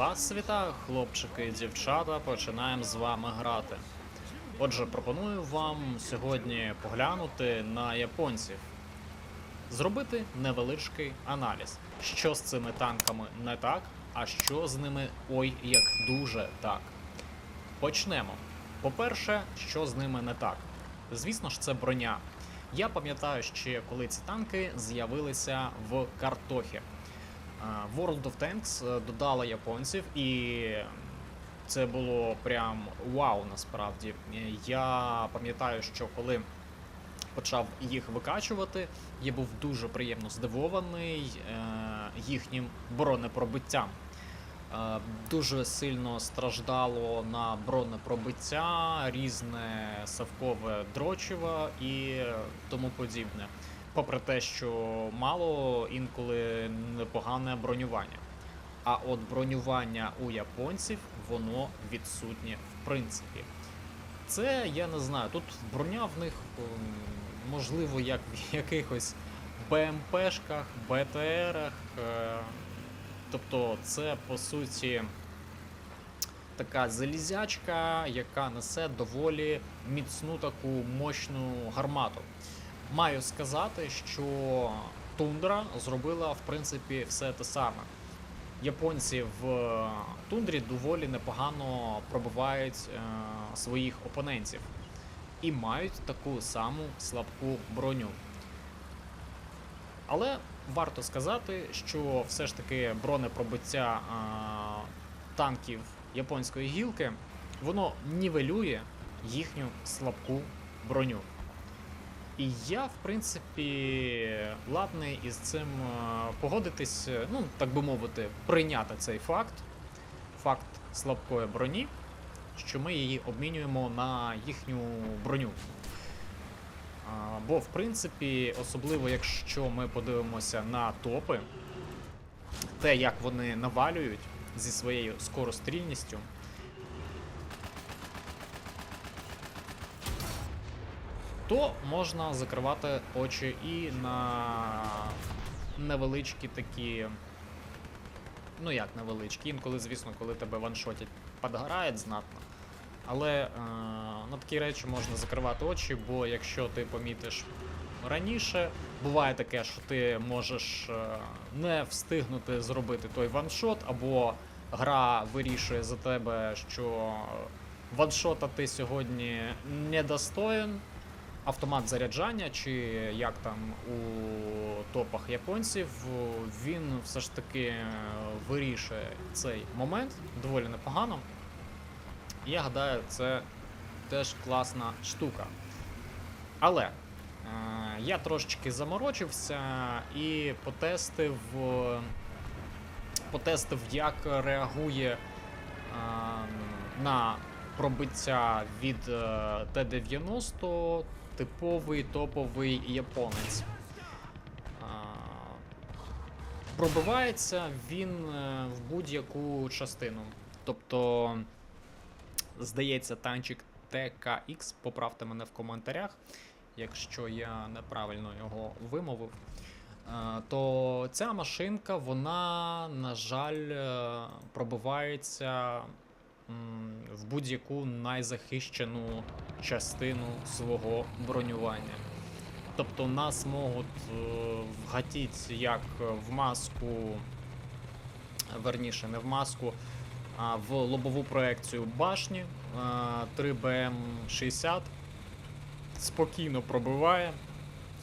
Вас вітаю, хлопчики і дівчата. Починаємо з вами грати. Отже, пропоную вам сьогодні поглянути на японців, зробити невеличкий аналіз, що з цими танками не так, а що з ними ой як дуже так. Почнемо. По-перше, що з ними не так? Звісно ж, це броня. Я пам'ятаю ще, коли ці танки з'явилися в картохі. А, World of Tanks е, додала японців, і це було прям вау насправді. Е, Я пам'ятаю, що коли почав їх викачувати, я був дуже приємно здивований е, їхнім бронепробиттям. Е, Дуже сильно страждало на бронепробиття, різне савкове дрочево і тому подібне. Попри те, що мало інколи непогане бронювання. А от бронювання у японців воно відсутнє в принципі. Це я не знаю. Тут броня в них ем, можливо як в якихось БМПшках, БТРах. е, Тобто, це по суті така залізячка, яка несе доволі міцну таку мощну гармату. Маю сказати, що тундра зробила в принципі все те саме. Японці в тундрі доволі непогано пробивають е, своїх опонентів і мають таку саму слабку броню. Але варто сказати, що все ж таки бронепробиття а, танків японської гілки воно нівелює їхню слабку броню. І я, в принципі, ладний із цим е, погодитись, е, ну, так би мовити, прийняти цей факт, факт слабкої броні, що ми її обмінюємо на їхню броню. Бо, в принципі, особливо якщо ми подивимося на топи, те, як вони навалюють зі своєю скорострільністю, то можна закривати очі і на невеличкі такі. Ну як невеличкі, інколи, звісно, коли тебе ваншотять, підгорають знатно. Але е, на такі речі можна закривати очі, бо якщо ти помітиш раніше, буває таке, що ти можеш е, не встигнути зробити той ваншот, або гра вирішує за тебе, що ваншота ти сьогодні недостоїн, автомат заряджання, чи як там у топах японців, він все ж таки е, вирішує цей момент доволі непогано. Я гадаю, це теж класна штука. Але е, я трошечки заморочився і потестив, е, потестив, як реагує е, на пробиття від е, Т-90 типовий топовий японець. Пробивається він е, в будь-яку частину. Тобто, здається, танчик ТКХ, поправте мене в коментарях, якщо я неправильно його вимовив. Е, То ця машинка, вона, на жаль, е, пробивається в будь-яку найзахищену частину свого бронювання. Тобто нас можуть е, вгатити як в маску, верніше, не в маску, а в лобову проекцію башні е, 3BM60. Спокійно пробиває.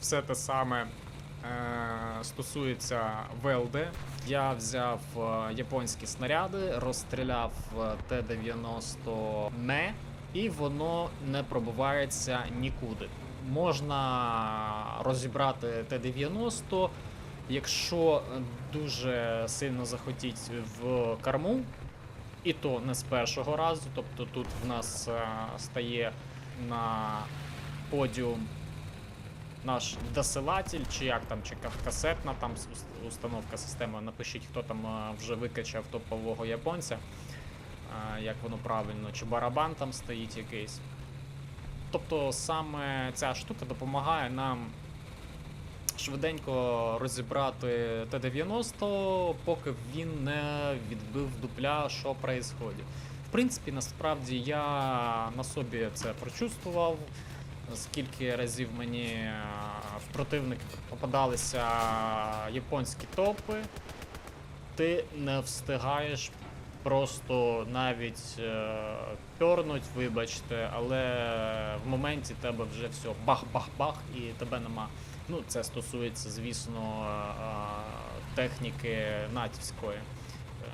Все те саме стосується ВЛД. Я взяв е, японські снаряди, розстріляв е, Т-90 не, і воно не пробивається нікуди. Можна розібрати Т-90, якщо дуже сильно захотіть в корму, і то не з першого разу. Тобто тут в нас е, стає на подіум наш досилатель, чи як там, чи ка- касетна там установка системи. Напишіть, хто там е, вже викачав топового японця, е, як воно правильно, чи барабан там стоїть якийсь. Тобто саме ця штука допомагає нам швиденько розібрати Т-90, поки він не відбив дупля, що происходить. В принципі, насправді я на собі це прочувствував. Скільки разів мені е, в противників попадалися японські топи, ти не встигаєш просто навіть е, пьорнуть, вибачте, але в моменті тебе вже все бах-бах-бах і тебе нема. Ну, це стосується, звісно, е, техніки натівської.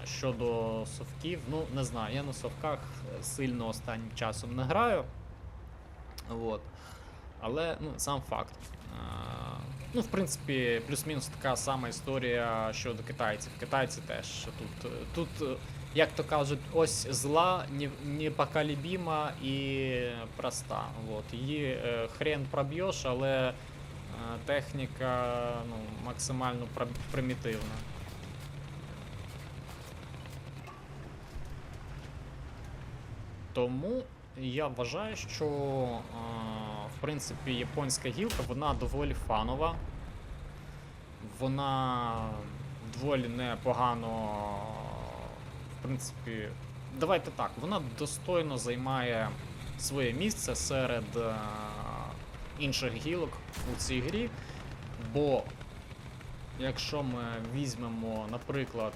Щодо совків, ну не знаю, я на совках сильно останнім часом не граю. От. Але ну, сам факт. Ну, в принципі, плюс-мінус така сама історія щодо китайців. Китайці теж тут, тут як то кажуть, ось зла не- непоколебима і проста. От. Її е, хрен проб'єш, але е, техніка ну, максимально примітивна. Тому я вважаю, що в принципі японська гілка вона доволі фанова. Вона доволі непогано. В принципі, давайте так, вона достойно займає своє місце серед інших гілок у цій грі. Бо якщо ми візьмемо, наприклад,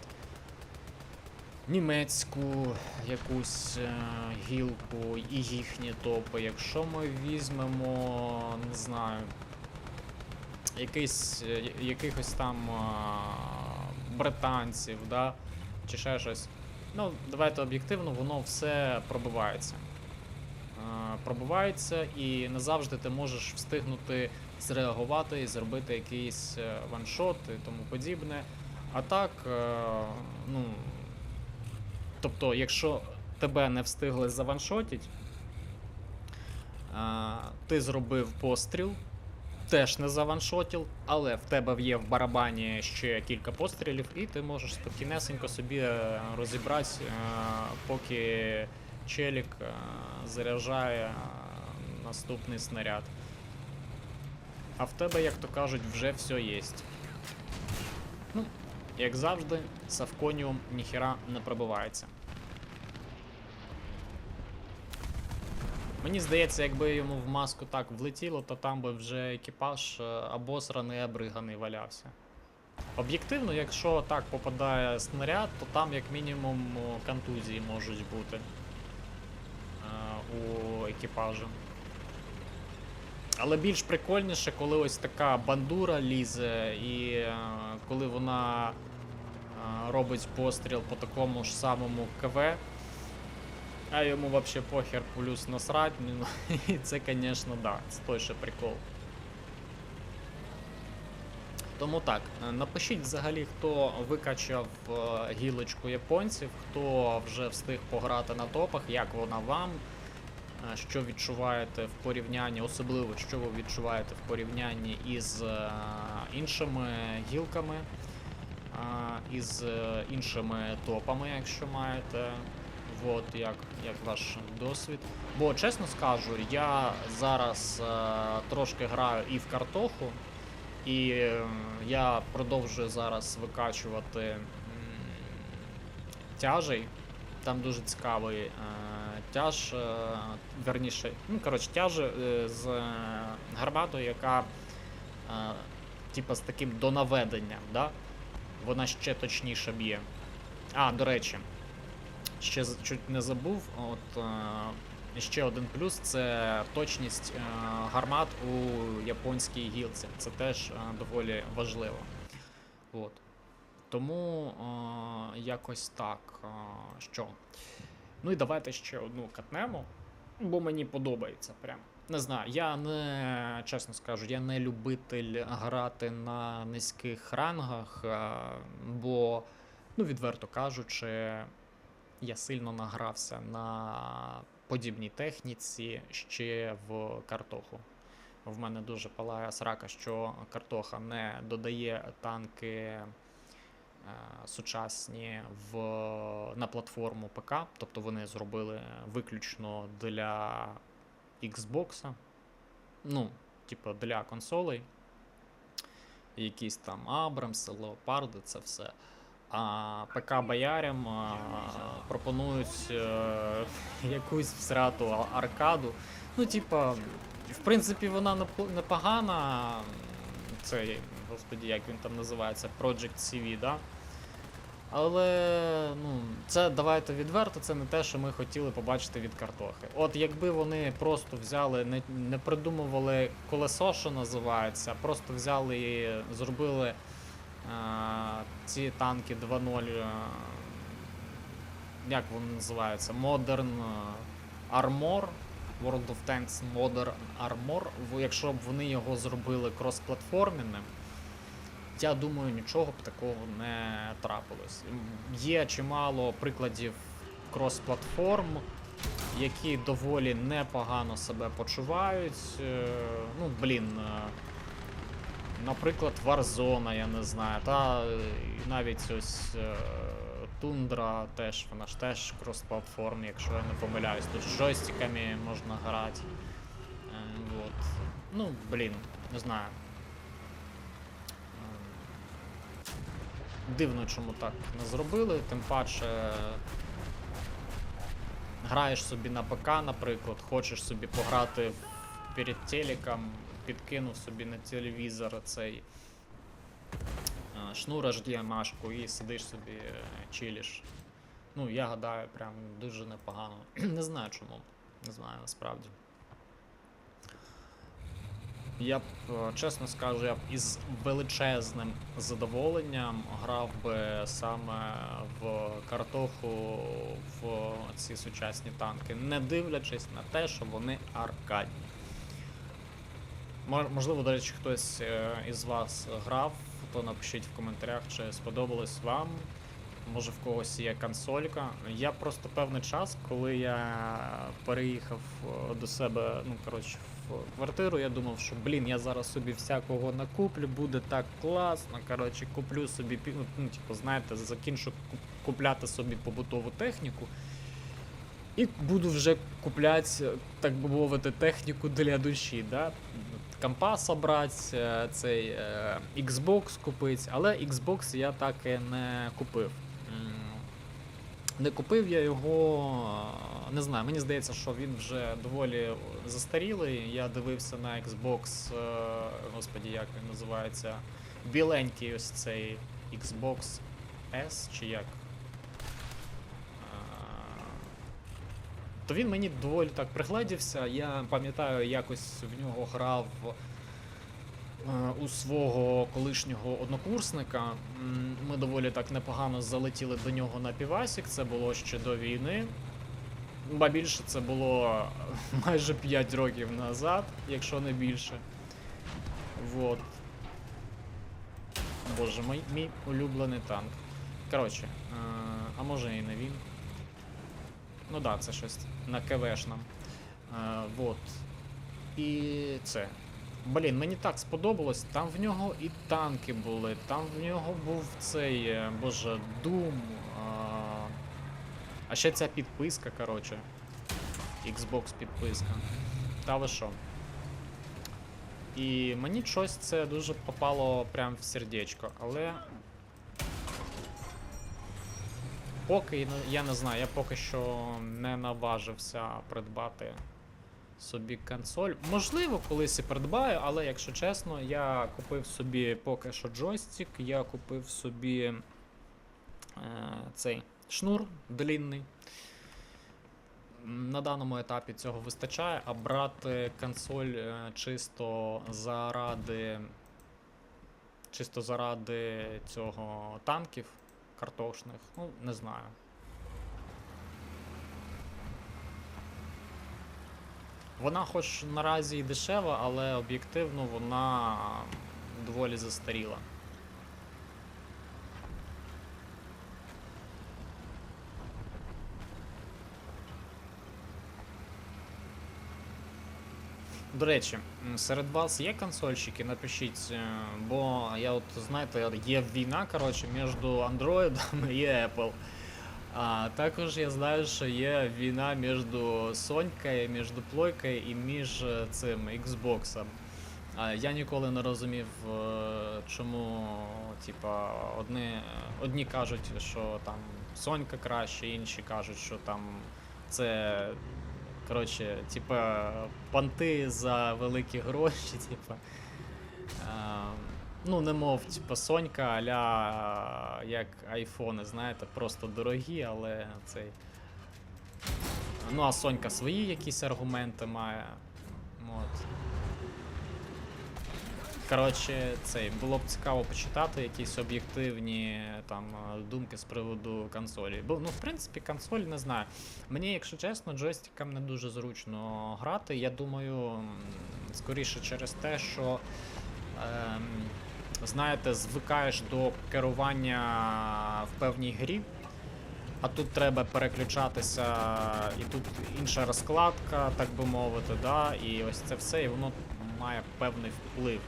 німецьку якусь е, гілку і їхні топи. Якщо ми візьмемо, не знаю, якийсь, е, якихось там а, британців, да, чи ще щось. Ну, давайте об'єктивно, воно все пробивається. Е, Пробивається і не завжди ти можеш встигнути зреагувати і зробити якийсь е, ваншот і тому подібне. А так, е, ну, Тобто, якщо тебе не встигли заваншотить, а, ти зробив постріл, теж не заваншотив, але в тебе є в барабані ще кілька пострілів, і ти можеш спокійнесенько собі е, розібрати, е, поки челік е, заряджає наступний снаряд. А в тебе, як то кажуть, вже все є. Ну, як завжди, Савконіум ніхіра не пробивається. Мені здається, якби йому в маску так влетіло, то там би вже екіпаж е, обосраний, обриганий валявся. Об'єктивно, якщо так попадає снаряд, то там як мінімум контузії можуть бути е, у екіпажу. Але більш прикольніше, коли ось така бандура лізе, і е, коли вона е, робить постріл по такому ж самому КВ, а йому вообще похер плюс насрать, ну, і це, звісно, да, це той ще прикол. Тому так, е, напишіть взагалі, хто викачав е, гілочку японців, хто вже встиг пограти на топах, як вона вам, е, що відчуваєте в порівнянні, особливо що ви відчуваєте в порівнянні із іншими гілками, із е, іншими топами, якщо маєте. От як, як ваш досвід. Бо чесно скажу, я зараз е, трошки граю і в картоху, і е, я продовжую зараз викачувати м, тяжей. Там дуже цікавий е, тяж, е, верніше, ну коротше, тяж е, з е, гарматою, яка е, типа з таким донаведенням, да? Вона ще точніше б'є. А, до речі, ще чуть не забув. От е, ще один плюс це точність е, гармат у японській гілці. Це теж е, доволі важливо. От. Тому е, якось так. Е, що? Ну і давайте ще одну катнемо, бо мені подобається прям. Не знаю, я не чесно скажу, я не любитель грати на низьких рангах, е, бо, ну, відверто кажучи, я сильно награвся на подібній техніці ще в картоху. В мене дуже палає срака, що картоха не додає танки е, сучасні в, на платформу ПК, тобто вони зробили виключно для Xbox, ну, типу для консолей. якісь там Абрамси, Леопарди, це все. А ПК боярям пропонують е, якусь всрату аркаду. Ну, типа, в принципі, вона непогана. Цей, господі, як він там називається, Project CV, да? Але ну, це давайте відверто, це не те, що ми хотіли побачити від картохи. От якби вони просто взяли, не, не придумували колесо, що називається, просто взяли і зробили а, ці танки 2.0. а, Як вони називаються? Modern а, Armor. World of Tanks Modern Armor. Якщо б вони його зробили кросплатформенним, я думаю, нічого б такого не трапилось. Є чимало прикладів крос-платформ, які доволі непогано себе почувають. Е, Ну, блін. е, Наприклад, Warzone, я не знаю, та е, навіть ось е, Тундра теж, вона ж теж крос-платформ, якщо я не помиляюсь, тут з джойстиками можна грати. Е, вот. Ну, блін, не знаю. Дивно, чому так не зробили, тим паче. Граєш собі на ПК, наприклад, хочеш собі пограти перед телеком, підкинув собі на телевізор цей е, шнур HDMI-шку і сидиш собі, е, чилиш. Ну, я гадаю, прям дуже непогано. не знаю чому. Не знаю насправді. Я б, е, чесно скажу, я б із величезним задоволенням грав би саме в картоху в ці сучасні танки, не дивлячись на те, що вони аркадні. Можливо, до речі, хтось е, із вас грав, то напишіть в коментарях, чи сподобалось вам. Може в когось є консолька. Я просто певний час, коли я переїхав е, до себе, ну коротше, квартиру, я думав, що блін, я зараз собі всякого накуплю, буде так класно. Коротше, куплю собі, ну, ну, типу, знаєте, закінчу купляти собі побутову техніку. І буду вже купляти, так би мовити, техніку для душі. Да? Компа собрати, е, цей е, Xbox купити, але Xbox я так і не купив. Не купив я його, не знаю, мені здається, що він вже доволі застарілий. Я дивився на Xbox, е, господі, як він називається, біленький ось цей Xbox S чи як. То він мені доволі так пригледівся. Я пам'ятаю, якось в нього грав у свого колишнього однокурсника. Ми доволі так непогано залетіли до нього на півасік. Це було ще до війни. Ба більше це було майже 5 років назад, якщо не більше. Вот. Боже, мій, мій улюблений танк. Коротше, е, а може і не він. Ну да, це щось на КВшном. Е, вот. І це. Блін, мені так сподобалось. Там в нього і танки були, там в нього був цей, е, боже, Doom. А, а ще ця підписка, коротше. Xbox підписка. Та ви що? І мені щось це дуже попало прям в сердечко, але Поки ну, я не знаю, я поки що не наважився придбати собі консоль. Можливо, колись і придбаю, але якщо чесно, я купив собі поки що джойстик, я купив собі е, цей шнур длінний. На даному етапі цього вистачає, а брати консоль е, чисто заради. Чисто заради цього танків картошних, ну, не знаю. Вона хоч наразі і дешева, але об'єктивно вона доволі застаріла. До речі, серед вас є консольщики, напишіть, е, бо я от знаєте, є війна, коротше, між Android і Apple. А також я знаю, що є війна між Сонькою, між Плойкою і між е, цим Xbox. Я ніколи не розумів, е, чому, типа, одні, одні кажуть, що там Сонька краще, інші кажуть, що там це. Коротше, типа, понти за великі гроші, типа. Ну, не мов, типа, Сонька, аля як айфони, знаєте, просто дорогі, але цей. Ну, а Сонька свої якісь аргументи має. От. Коротше, цей було б цікаво почитати якісь об'єктивні там думки з приводу консолі. Бо, ну, в принципі, консоль не знаю. Мені, якщо чесно, джойстиком не дуже зручно грати. Я думаю, скоріше через те, що. Ем, знаєте, звикаєш до керування в певній грі, а тут треба переключатися, і тут інша розкладка, так би мовити, да, і ось це все, і воно має певний вплив.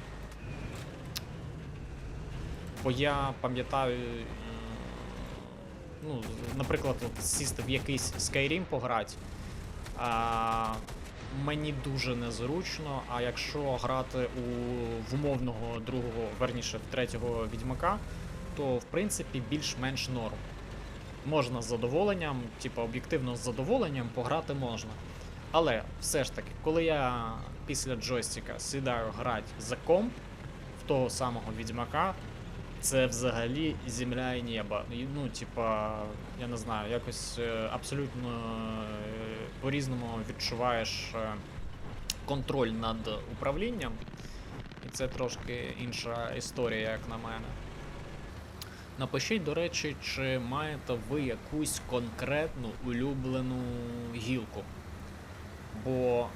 Бо я пам'ятаю, ну, наприклад, от сісти в якийсь Skyrim пограти, а, мені дуже незручно, а якщо грати у в умовного другого, верніше в третього відьмака, то в принципі більш-менш норм. Можна з задоволенням, типу об'єктивно з задоволенням пограти можна. Але все ж таки, коли я після джойстика сідаю грати за комп в того самого відьмака, це взагалі земля і небо. Ну, типа, я не знаю, якось е, абсолютно е, по-різному відчуваєш е, контроль над управлінням. І це трошки інша історія, як на мене. Напишіть, до речі, чи маєте ви якусь конкретну улюблену гілку. Бо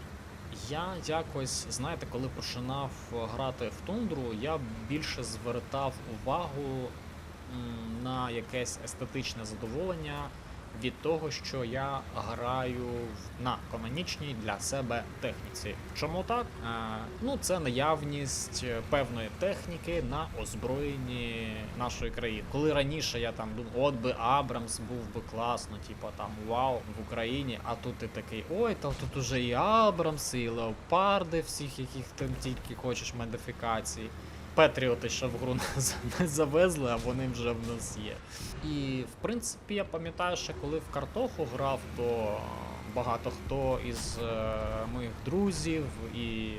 я якось, знаєте, коли починав грати в тундру, я більше звертав увагу на якесь естетичне задоволення від того, що я граю на канонічній для себе техніці. Чому так? Е, ну, це наявність е, певної техніки на озброєнні нашої країни. Коли раніше я там думав, от би Абрамс був би класно, типу там вау в Україні, а тут ти такий, ой, та тут уже і Абрамси, і леопарди, всіх, яких ти тільки хочеш модифікацій. Петріоти ще в гру не завезли, а вони вже в нас є. І в принципі я пам'ятаю, що коли в картоху грав, то багато хто із е, моїх друзів і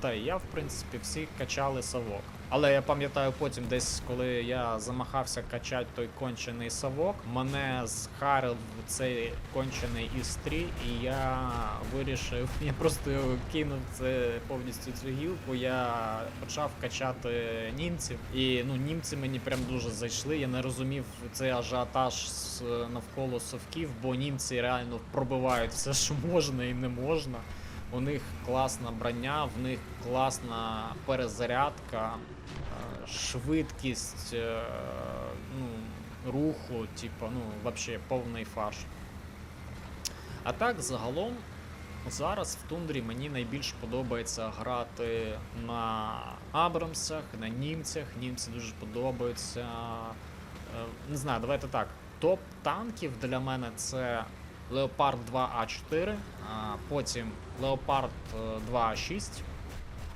та й я, в принципі, всі качали совок. Але я пам'ятаю потім, десь коли я замахався качати той кончений совок, мене зхарив цей кончений істрі, і я вирішив, я просто кинув це повністю цю гілку. Я почав качати німців, і ну німці мені прям дуже зайшли. Я не розумів цей ажіотаж навколо совків, бо німці реально пробивають все, що можна і не можна. У них класна броня, в них класна перезарядка, е, швидкість е, ну, руху, типу, ну, взагалі повний фарш. А так, загалом, зараз в тундрі мені найбільш подобається грати на Абрамсах, на німцях. Німці дуже подобаються. Е, Не знаю, давайте так. Топ танків для мене це Leopard 2А4, а потім е, 2А6.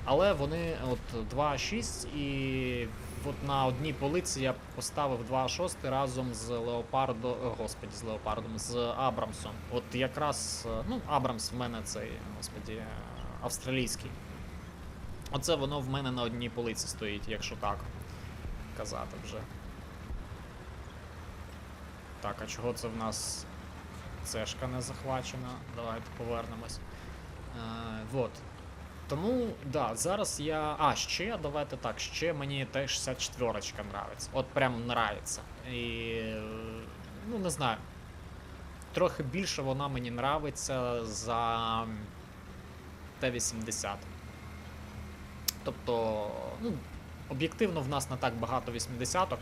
Але вони от 2А6 і от на одній полиці я поставив 2А6 разом з Леопардо, е, господі, з Леопардом, з Абрамсом. От якраз, е, ну, Абрамс в мене цей, господі, е, австралійський. Оце воно в мене на одній полиці стоїть, якщо так казати вже. Так, а чого це в нас цешка не захвачена? Давайте повернемось. Е, вот. Тому, да, зараз я. А, ще, давайте так, ще мені Т-64 нравиться. От прям нравиться. І. Ну, не знаю. Трохи більше вона мені нравиться за Т-80. Тобто, ну, об'єктивно в нас не так багато 80-ок.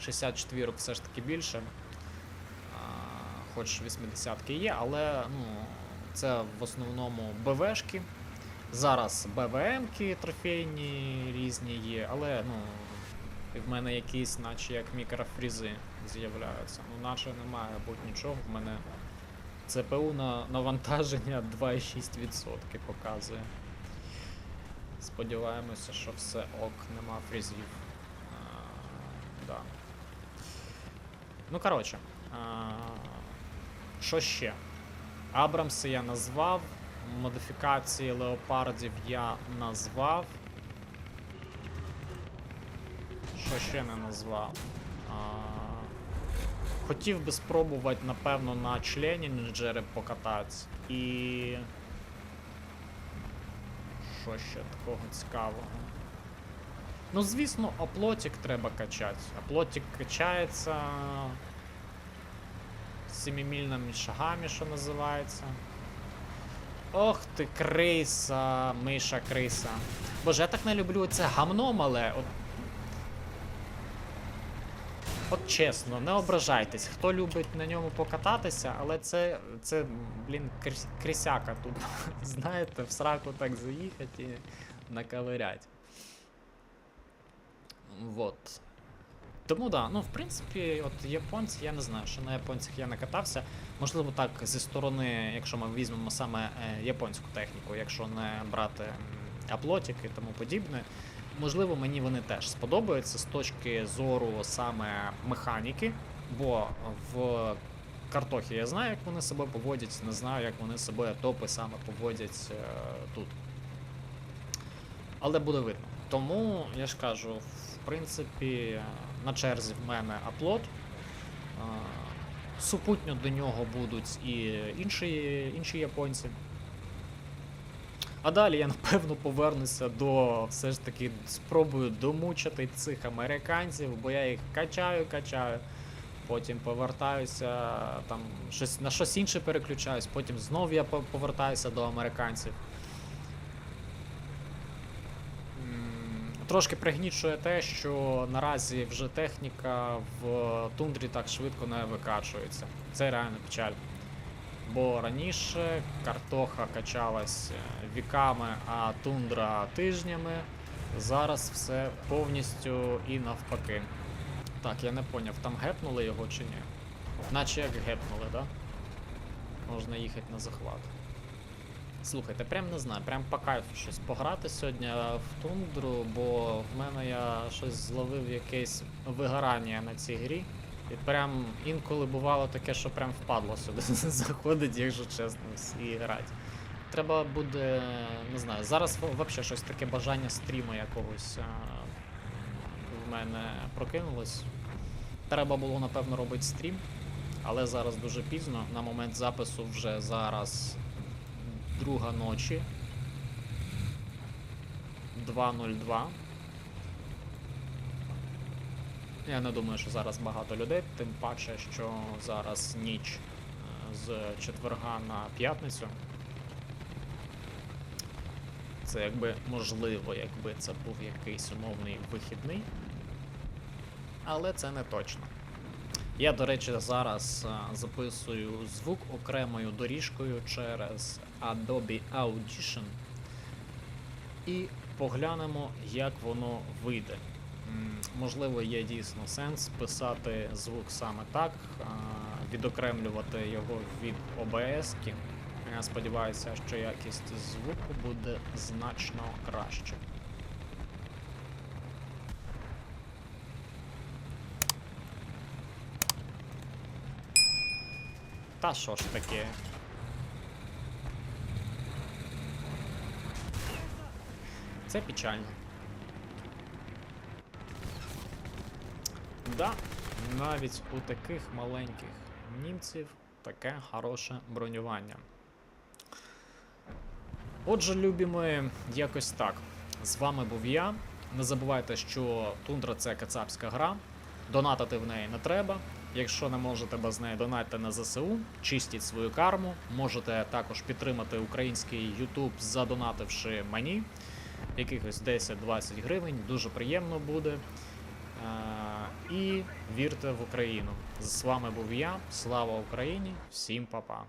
64 все ж таки більше. Хоч 80-ки є, але ну, це в основному БВшки. Зараз БВМки трофейні різні є, але ну, в мене якісь, наче як мікрофрізи з'являються. Ну, наче немає бути нічого. В мене ЦПУ на навантаження 2,6% показує. Сподіваємося, що все ок, нема фрізів. А, да. Ну, коротше. Що ще? Абрамси я назвав. Модифікації леопардів я назвав. Що ще не назвав? А, хотів би спробувати, напевно, на члені Ninja покататися. І. Що ще такого цікавого? Ну, звісно, оплотик треба качати. Оплотик качається семимільними шагами, що називається. Ох ти, криса, миша криса. Боже, я так не люблю це гамно мале. От, от чесно, не ображайтесь, хто любить на ньому покататися, але це, це блін, крисяка тут. Знаєте, в сраку так заїхати і наковирять. Вот. Тому да, ну в принципі, от японці, я не знаю, що на японцях я не катався. Можливо, так зі сторони, якщо ми візьмемо саме е, японську техніку, якщо не брати м, аплотик і тому подібне. Можливо, мені вони теж сподобаються з точки зору саме механіки, бо в картохі я знаю, як вони себе поводять, не знаю, як вони себе топи саме поводять е, тут. Але буде видно. Тому я ж кажу, в принципі, на черзі в мене аплод. Супутньо до нього будуть і інші, інші японці. А далі я напевно повернуся до все ж таки спробую домучити цих американців, бо я їх качаю, качаю. Потім повертаюся, там щось на щось інше переключаюсь, потім знов я повертаюся до американців. М, Трошки пригнічує те, що наразі вже техніка в тундрі так швидко не викачується. Це реально печаль. Бо раніше картоха качалась е, віками, а тундра тижнями. Зараз все повністю і навпаки. Так, я не поняв, там гепнули його чи ні? Наче як гепнули, да? Можна їхати на захват. Слухайте, прям не знаю, прям по кайфу щось пограти сьогодні в тундру, бо в мене я щось зловив якесь вигорання на цій грі. І прям інколи бувало таке, що прям впадло сюди заходить, якщо чесно, і грати. Треба буде, не знаю, зараз взагалі щось таке бажання стріму якогось в мене прокинулось. Треба було, напевно, робити стрім, але зараз дуже пізно. На момент запису вже зараз друга ночі. 2.02. Я не думаю, що зараз багато людей, тим паче, що зараз ніч е, з четверга на п'ятницю. Це якби можливо, якби це був якийсь умовний вихідний. Але це не точно. Я, до речі, зараз записую звук окремою доріжкою через Adobe Audition. І поглянемо, як воно вийде. Можливо, є дійсно сенс писати звук саме так, відокремлювати його від. -ки. Я сподіваюся, що якість звуку буде значно краще. Та що ж таке? Це печально. Да, навіть у таких маленьких німців таке хороше бронювання. Отже, любі ми, якось так. З вами був я. Не забувайте, що Тундра це кацапська гра. Донатити в неї не треба. Якщо не можете без неї донатьте на ЗСУ, чистіть свою карму. Можете також підтримати український YouTube, задонативши мені якихось 10-20 гривень. Дуже приємно буде. І вірте в Україну. З вами був я. Слава Україні! Всім па-па!